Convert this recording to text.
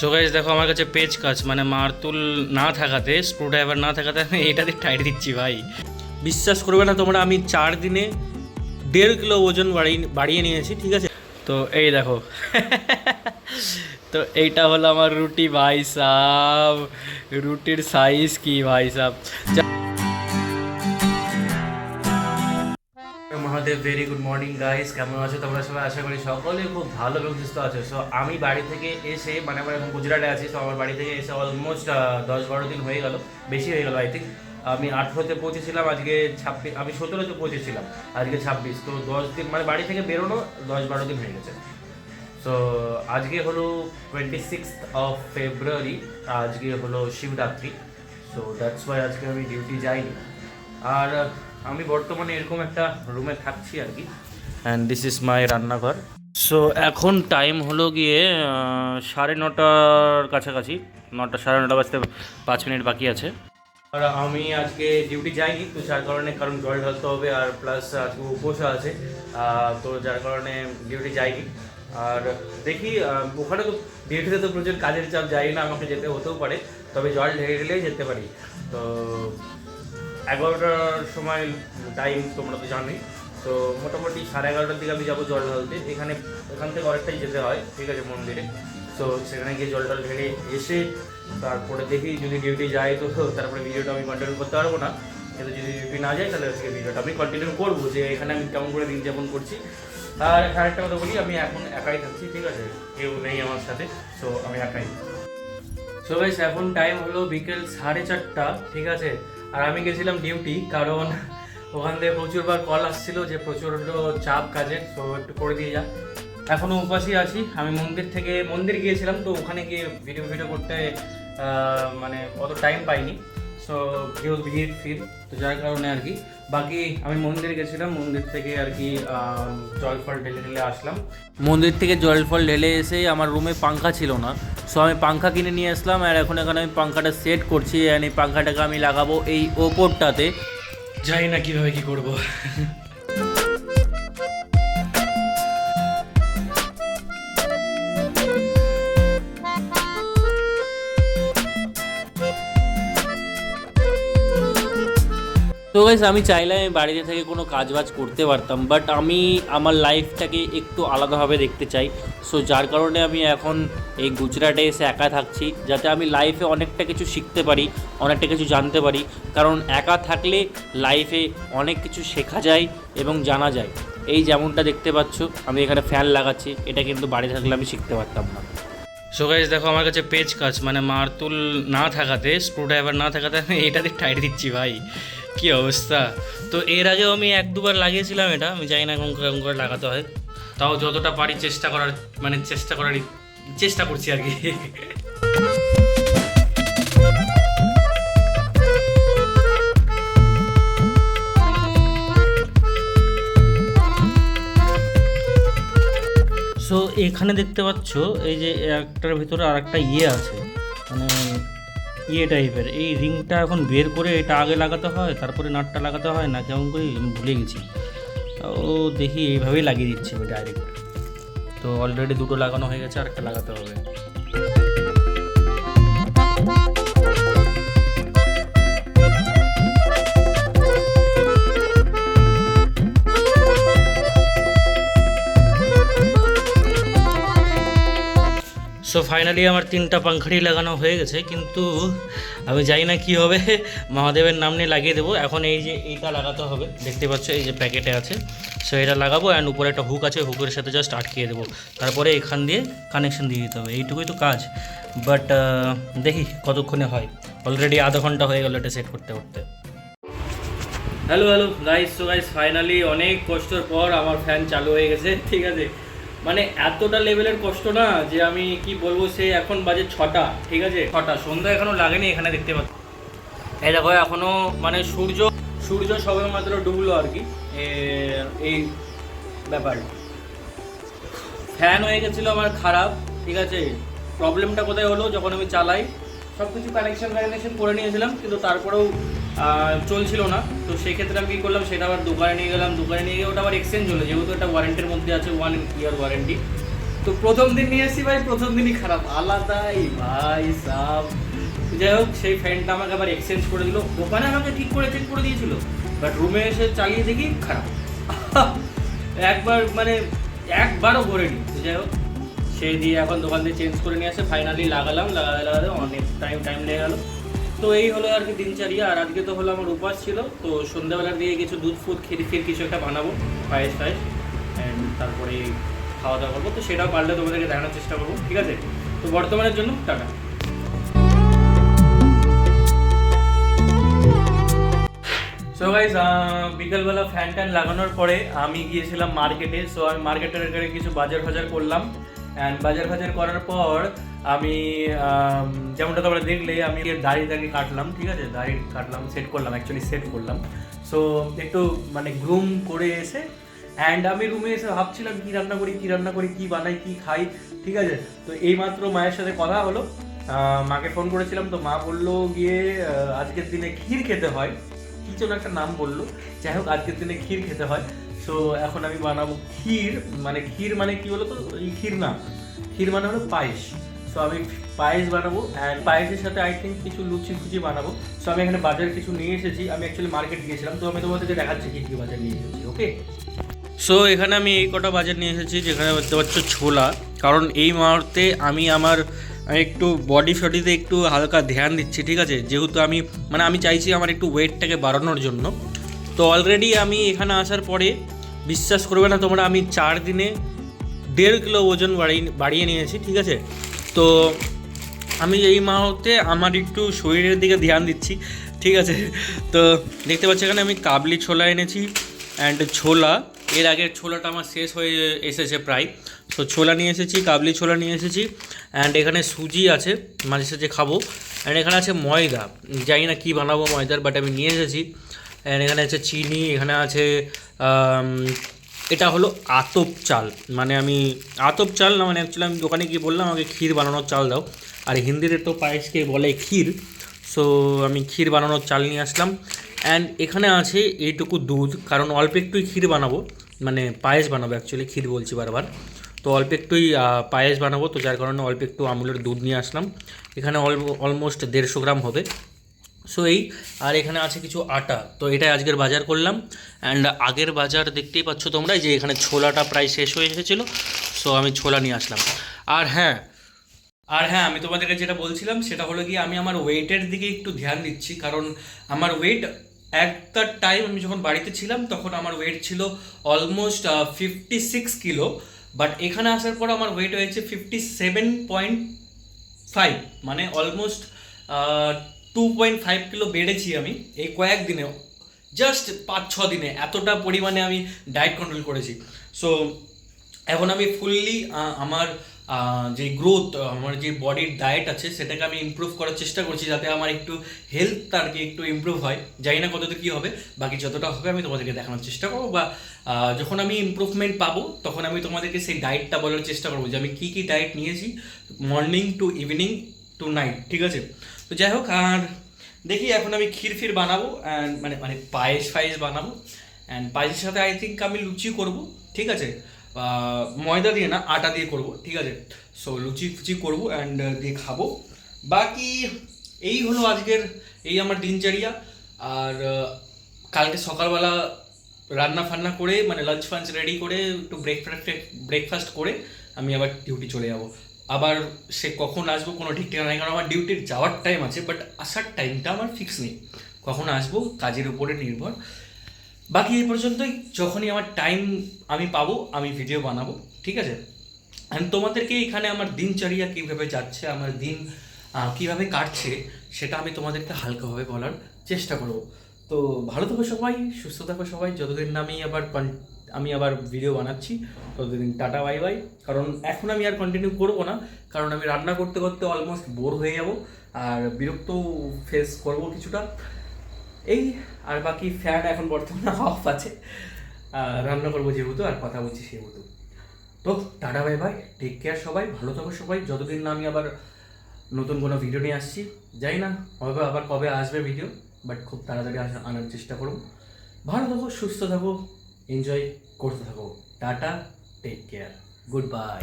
So guys দেখো আমার কাছে পেজ কাজ মানে মারতুল না থাকাতে স্ক্রু ড্রাইভার না থাকাতে আমি এটাতে টাইট দিচ্ছি ভাই। বিশ্বাস করবে না তোমরা, আমি চার দিনে দেড় কিলো ওজন বাড়িয়ে বাড়িয়ে নিয়েছি, ঠিক আছে? তো এই দেখো। তো এইটা হলো আমার রুটি ভাই সাহ রুটির সাইজ কি ভাই Sah Mahadev very good morning guys কেমন আছো তোমরা সবাই? আশা করি সকলে খুব ভালো এবং সুস্থ আছো। সো আমি বাড়ি থেকে এসে মানে আমার এখন গুজরাটে আছি তো আমার বাড়ি থেকে এসে অলমোস্ট দশ বারো দিন হয়ে গেল, বেশি হয়ে গেল আই থিঙ্ক আমি আঠেরোতে পৌঁছেছিলাম, আজকে ছাব্বিশ, আমি সতেরোতে পৌঁছেছিলাম, আজকে ছাব্বিশ। তো দশ দিন মানে বাড়ি থেকে বেরোনো দশ বারো দিন হয়ে গেছে। সো আজকে হলো টোয়েন্টি সিক্স অফ ফেব্রুয়ারি আজকে হলো শিবরাত্রি। সো দ্যাটস ওয়াই আজকে আমি ডিউটি যাইনি। আর আমি বর্তমানে এরকম একটা রুমে থাকছি আর কি। অ্যান্ড দিস ইজ মাই রান্নাঘর। সো এখন টাইম হলো গিয়ে সাড়ে নটার কাছাকাছি। নটা সাড়ে নটা বাজতে পাঁচ মিনিট বাকি আছে। আর আমি আজকে ডিউটি যাইনি তো যার কারণে কারণ জল ঢালতে হবে আর প্লাস আজকে উপোস আছে। তো যার কারণে ডিউটি যাইনি। আর দেখি ওখানে তো ডিউটিতে তো প্রচুর কাজের চাপ যাই না আমাকে যেতে হতেও পারে। তবে জল ঢেলে ঢেলেই যেতে পারি। তো এগারোটার সময় টাইম তোমরা তো জানোই। তো মোটামুটি সাড়ে এগারোটার দিকে আমি যাব জল ঢালতে। এখানে, এখান থেকে অনেকটাই যেতে হয়, ঠিক আছে, মন্দিরে। তো সেখানে গিয়ে জল টল ঢেলে এসে তারপরে দেখি যদি ডিউটি যায় তো তারপরে ভিডিওটা আমি কন্টিনিউ করতে পারব না। কিন্তু যদি ডিউটি না যায় তাহলে আজকে ভিডিওটা আমি কন্টিনিউ করব যে এখানে আমি কেমন করে দিন যাপন করছি। আর আরেকটা কথা বলি, আমি এখন একাই থাকছি, ঠিক আছে? কেউ নেই আমার সাথে, তো আমি একাই। সো গাইস এখন টাইম হলো বিকেল সাড়ে চারটা, ঠিক আছে? আর আমি গেছিলাম ডিউটি কারণ ওখান থেকে প্রচুরবার কল আসছিল যে প্রচুর চাপ কাজের, তো একটু করে দিয়ে যা। এখনও উপাসই আছি, আমি মন্দির থেকে, মন্দির গিয়েছিলাম তো ওখানে গিয়ে ভিডিও ভিডিও করতে মানে অত টাইম পাইনি। সো ভিড় ভিড় ফির, তো যার কারণে আর কি। বাকি আমি মন্দির গেছিলাম মন্দির থেকে আর কি জল ফল ঢেলে ঢেলে আসলাম। মন্দির থেকে জল ফল ঢেলে এসে আমার রুমে পাঙ্খা ছিল না। সো আমি পাঙ্খা কিনে নিয়ে আসলাম আর এখন এখানে আমি পাঙ্খাটা সেট করছি আর এই পাংখাটাকে আমি লাগাবো এই ওপরটাতে। জানি না কীভাবে কী করব। তো গাইস আমি চাইলে আমি বাড়িতে থেকে কোনো কাজ বাজ করতে পারতাম বাট আমি আমার লাইফটাকে একটু আলাদাভাবে দেখতে চাই। সো যার কারণে আমি এখন এই গুজরাটে এসে একা থাকছি, যাতে আমি লাইফে অনেকটা কিছু শিখতে পারি, অনেকটা কিছু জানতে পারি। কারণ একা থাকলে লাইফে অনেক কিছু শেখা যায় এবং জানা যায়। এই যেমনটা দেখতে পাচ্ছ, আমি এখানে ফ্যান লাগাচ্ছি, এটা কিন্তু বাড়ি থাকলে আমি শিখতে পারতাম না। সো গাইজ দেখো আমার কাছে পেজ কাজ মানে মারতুল না থাকাতে স্ক্রু ড্রাইভার না থাকাতে আমি এটাতে টাইট দিচ্ছি, ভাই। কি অবস্থা? তো এর আগেও আমি এক দুবার লাগিয়েছিলাম এটা, আমি জানি না এখন কেমন করে লাগাতে হয়। তাও যতটা পারি চেষ্টা করার মানে চেষ্টা করারই চেষ্টা করছি আর কি। সো এখানে দেখতে পাচ্ছ, এই যে একটার ভিতরে আর একটা ইয়ে আছে। ইয়ে টাইপের এই রিংটা এখন বের করে এটা আগে লাগাতে হয়, তারপরে নাটটা লাগাতে হয়, না কেমন করে ভুলে গেছি। ও দেখি এইভাবেই লাগিয়ে দিচ্ছে ডাইরেক্ট তো অলরেডি দুটো লাগানো হয়ে গেছে আর একটা লাগাতে হবে। ফাইনালি আমার তিনটা পাংখাড়ি লাগানো হয়ে গেছে, কিন্তু আমি জানি না কী হবে। মহাদেবের নাম নিয়ে লাগিয়ে দেবো। এখন এই যে এইটা লাগাতে হবে। দেখতে পাচ্ছ এই যে প্যাকেটে আছে। সো এটা লাগাবো অ্যান্ড উপরে একটা হুক আছে। হুকের সাথে জাস্ট আটকিয়ে দেবো। তারপরে এখান দিয়ে কানেকশন দিয়ে দিতে হবে। এইটুকুই তো কাজ। বাট দেখি কতক্ষণে হয়। অলরেডি আধা ঘণ্টা হয়ে গেল এটা সেট করতে করতে। হ্যালো হ্যালো গাইস তো গাইস ফাইনালি অনেক কষ্টর পর আমার ফ্যান চালু হয়ে গেছে। ঠিক আছে? মানে এতটা লেভেলের কষ্ট না যে আমি কি বলব, সে এখন বাজে ছটা, ঠিক আছে? ছটা, সন্ধ্যা এখনও লাগেনি এখানে দেখতে পাচ্ছি। এই দেখো, এখনও মানে সূর্য সূর্য সবে মাত্র ডুবলো আর কি। এই ব্যাপার। ফ্যান হয়ে গেছিল আমার খারাপ, ঠিক আছে? প্রবলেমটা কোথায় হলো? যখন আমি চালাই সব কিছু কানেকশন কানেকশন করে নিয়েছিলাম, কিন্তু তারপরেও চলছিল না। তো সেই ক্ষেত্রে আমি কী করলাম, সেটা আবার দোকানে নিয়ে গেলাম। দোকানে নিয়ে গিয়ে ওটা আবার এক্সচেঞ্জ হলো, যেহেতু এটা ওয়ারেন্টির মধ্যে আছে ওয়ান ইয়ার ওয়ারেন্টি তো প্রথম দিন নিয়ে এসেছি ভাই, প্রথম দিনই খারাপ। আলাদাই ভাই সাব। যাই হোক, সেই ফ্যানটা আমাকে আবার এক্সচেঞ্জ করে দিল। ওখানে আমাকে ঠিক করে চেক করে দিয়েছিল। বাট রুমে এসে চালিয়ে দেখি খারাপ। একবার মানে একবারও ভরেনি যাই হোক সেই দিয়ে এখন দোকান থেকে চেঞ্জ করে নিয়ে আসে। ফাইনালি লাগালাম, লাগাতে লাগাতে অনেক টাইম টাইম লেগে গেল। তো এই হলো আর কি দিনচারিয়া, আর আজকে তো হলো আমার উপাস ছিল, তো সন্ধ্যাবেলার দিকে কিছু দুধ ফুধ খেয়ে ফির কিছু একটা বানাবো, পায়েস পায়েস অ্যান্ড তারপরে খাওয়া দাওয়া করব। তো সেটাও পারলে তোমাদেরকে দেখানোর চেষ্টা করব, ঠিক আছে? তো বর্তমানের জন্য টাটা। সো গাইজ বিকেলবেলা ফ্যান ট্যান লাগানোর পরে আমি গিয়েছিলাম মার্কেটে সো আমি মার্কেটের কিছু বাজার ফাজার করলাম। অ্যান্ড বাজার ফাজার করার পর আমি যেমনটা তোমরা দেখলে, আমি দাড়ি দাড়ি কাটলাম, ঠিক আছে? দাড়ি কাটলাম সেট করলাম অ্যাকচুয়ালি সেট করলাম। সো একটু মানে গ্রুম করে এসে অ্যান্ড আমি রুমে এসে ভাবছিলাম কি রান্না করি, কি রান্না করি, কি বানাই, কী খাই, ঠিক আছে? তো এইমাত্র মায়ের সাথে কথা হলো। মাকে ফোন করেছিলাম, তো মা বলল গিয়ে আজকের দিনে ক্ষীর খেতে হয়। কি একটা নাম বলল। যাই হোক, আজকের দিনে ক্ষীর খেতে হয়। সো এখন আমি বানাবো ক্ষীর মানে ক্ষীর মানে কি বলো তো এই ক্ষীর না, ক্ষীর মানে হলো পায়েস। সো আমি পায়েস বানাবো অ্যান্ড পায়েসের সাথে আই থিঙ্ক কিছু লুচি ফুচি বানাবো। সো আমি এখানে বাজার কিছু নিয়ে এসেছি, আমি অ্যাকচুয়ালি মার্কেট গিয়েছিলাম। তো আমি তোমাদেরকে দেখাচ্ছি কি কি বাজার নিয়ে এসেছি ওকে সো এখানে আমি এই কটা বাজার নিয়ে এসেছি, যেখানে দেখতে পাচ্ছ ছোলা। কারণ এই মুহূর্তে আমি আমার একটু বডি ফডিতে একটু হালকা ধ্যান দিচ্ছি, ঠিক আছে? যেহেতু আমি মানে আমি চাইছি আমার একটু ওয়েটটাকে বাড়ানোর জন্য। তো অলরেডি আমি এখানে আসার পরে বিশ্বাস করবে না তোমরা, আমি চার দিনে দেড় কিলো ওজন বাড়িয়ে বাড়িয়ে নিয়েছি, ঠিক আছে? তো আমি এই মুহূর্তে আমার একটু শরীরের দিকে ধ্যান দিচ্ছি, ঠিক আছে? তো দেখতে পাচ্ছি এখানে আমি কাবলি ছোলা এনেছি অ্যান্ড ছোলা। এর আগের ছোলাটা আমার শেষ হয়ে এসেছে প্রায়। তো ছোলা নিয়ে এসেছি, কাবলি ছোলা নিয়ে এসেছি অ্যান্ড এখানে সুজি আছে, মাঝে সাঝে খাব। অ্যান্ড এখানে আছে ময়দা, জানি না কী বানাবো ময়দার বাট আমি নিয়ে এসেছি। অ্যান্ড এখানে আছে চিনি, এখানে আছে এটা হলো আতপ চাল। মানে আমি আতপ চাল না মানে অ্যাকচুয়ালি আমি দোকানে গিয়ে বললাম, আমাকে ক্ষীর বানানোর চাল দাও। আর হিন্দিতে তো পায়েসকে বলে ক্ষীর। সো আমি ক্ষীর বানানোর চাল নিয়ে আসলাম। অ্যান্ড এখানে আছে এইটুকু দুধ, কারণ অল্প একটুই ক্ষীর বানাবো। মানে পায়েস বানাবো অ্যাকচুয়ালি ক্ষীর বলছি বারবার। তো অল্প একটুই পায়েস বানাবো। তো যার কারণে অল্প একটু আমুলের দুধ নিয়ে আসলাম। এখানে অল অলমোস্ট দেড়শো গ্রাম হবে। সো এই, আর এখানে আছে কিছু আটা। তো এটাই আজকের বাজার করলাম। অ্যান্ড আগের বাজার দেখতেই পাচ্ছ তোমরা যে এখানে ছোলাটা প্রায় শেষ হয়ে এসেছিল। সো আমি ছোলা নিয়ে আসলাম। আর হ্যাঁ আর হ্যাঁ আমি তোমাদেরকে যেটা বলছিলাম, সেটা হলো কি আমি আমার ওয়েটের দিকে একটু ধ্যান দিচ্ছি। কারণ আমার ওয়েট অ্যাট দ্য টাইম আমি যখন বাড়িতে ছিলাম, তখন আমার ওয়েট ছিল almost fifty six kilo. But এখানে আসার পর আমার ওয়েট হয়েছে ফিফটি সেভেন পয়েন্ট ফাইভ মানে almost two point five kilo বেড়েছি আমি এই কয়েক কয়েকদিনে জাস্ট পাঁচ, ছ দিনে এতটা পরিমাণে আমি ডায়েট কন্ট্রোল করেছি। সো এখন আমি ফুললি আমার যে গ্রোথ আমার যে বডির ডায়েট আছে, সেটাকে আমি ইমপ্রুভ করার চেষ্টা করছি যাতে আমার একটু হেলথ আর কি একটু ইমপ্রুভ হয়। জানি না কতটা কী হবে, বাকি যতটা হবে আমি তোমাদেরকে দেখানোর চেষ্টা করব, বা যখন আমি ইমপ্রুভমেন্ট পাবো, তখন আমি তোমাদেরকে সেই ডায়েটটা বলার চেষ্টা করব যে আমি কী কী ডায়েট নিয়েছি morning to evening to night ঠিক আছে? তো যাই হোক, আর দেখি এখন আমি ক্ষীর ফির বানাবো অ্যান্ড মানে মানে পায়েস ফায়েস বানাবো অ্যান্ড পায়েসের সাথে আই থিঙ্ক আমি লুচি করব, ঠিক আছে? ময়দা দিয়ে না, আটা দিয়ে করব, ঠিক আছে? সো লুচি ফুচি করব অ্যান্ড দিয়ে খাব। বাকি এই হলো আজকের, এই আমার দিনচর্যা। আর কালকে সকালবেলা রান্না ফান্না করে মানে লাঞ্চ ফাঞ্চ রেডি করে, একটু ব্রেকফাস্ট ব্রেকফাস্ট করে আমি আবার ডিউটি চলে যাব। আবার সে কখন আসব, কোনো ঠিক ঠিকানা নেই, কারণ আমার ডিউটির যাওয়ার টাইম আছে বাট আসার টাইমটা আমার ফিক্স নেই। কখন আসব, কাজের উপরে নির্ভর। বাকি এই পর্যন্তই, যখনই আমার টাইম আমি পাবো, আমি ভিডিও বানাবো, ঠিক আছে? অ্যান্ড তোমাদেরকে এখানে আমার দিনচর্যা কীভাবে যাচ্ছে, আমার দিন কীভাবে কাটছে, সেটা আমি তোমাদেরকে হালকাভাবে বলার চেষ্টা করব। তো ভালো থাকো সবাই, সুস্থ থাকো সবাই, যতদিন আমি আবার আমি আবার ভিডিও বানাচ্ছি। ততদিন টাটা বাই বাই কারণ এখন আমি আর কন্টিনিউ করব না, কারণ আমি রান্না করতে করতে অলমোস্ট বোর হয়ে যাব। আর বিরক্ত ফেস করব কিছুটা। এই, আর বাকি ফ্যান এখন বর্তমানে অফ আছে। রান্না করব যেহেতু, আর কথা বলছি সেহেতু। তো, tata bye bye take care সবাই, ভালো থাকো সবাই। যতদিন না আমি আবার নতুন কোনো ভিডিও নিয়ে আসছি যাই না হবে আবার কবে আসবে ভিডিও বাট খুব তাড়াতাড়ি আনার চেষ্টা করব। ভালো থাকো, সুস্থ থাকো। এনজয় করতে থাকো। Tata take care good bye